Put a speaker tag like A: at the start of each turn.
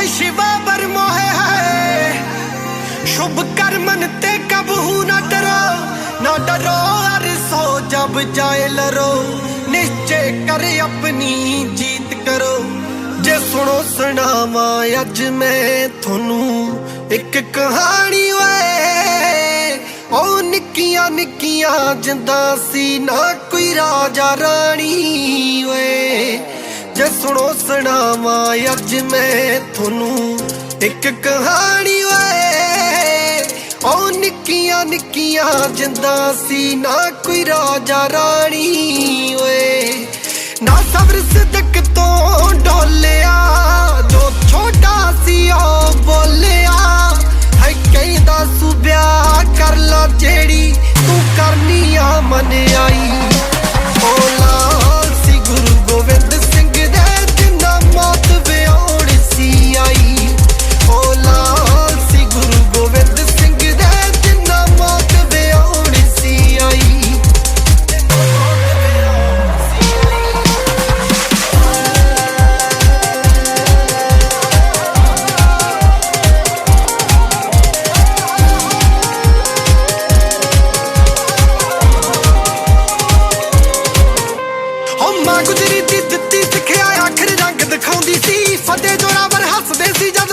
A: मोहे शिवा बर मोहे है शुभ कर्मन ते कबहू न डरो न डरो हर सो जब जाए लरो निश्चय कर अपनी जीत करो ਜੇ ਸੁਣੋ ਸੁਣਾਵਾ ਅੱਜ ਮੈਂ ਤੁਹਾਨੂੰ ਇੱਕ ਕਹਾਣੀ ਓਏ ਉਹ ਨਿੱਕੀਆਂ ਨਿੱਕੀਆਂ ਜਿੰਦਾ ਸੀ ਨਾ ਕੋਈ ਰਾਜਾ ਰਾਣੀ ਓਏ ਜੇ ਸੁਣੋ ਸੁਣਾਵਾਂ, ਅੱਜ ਮੈਂ ਤੁਹਾਨੂੰ ਇੱਕ ਕਹਾਣੀ ਓਏ। ਉਹ ਨਿੱਕੀਆਂ ਨਿੱਕੀਆਂ ਜਿੰਦਾ ਸੀ, ਨਾ ਕੋਈ ਰਾਜਾ ਰਾਣੀ। ਮਾਂ ਗੁਜਰੀ ਦੀ ਦਿੱਤੀ ਸਿੱਖਿਆ ਆਖਰ ਰੰਗ ਦਿਖਾਉਂਦੀ ਸੀ। ਫਤਿਹ ਜੋਰਾਵਰ ਹੱਸਦੇ ਸੀ ਜਦ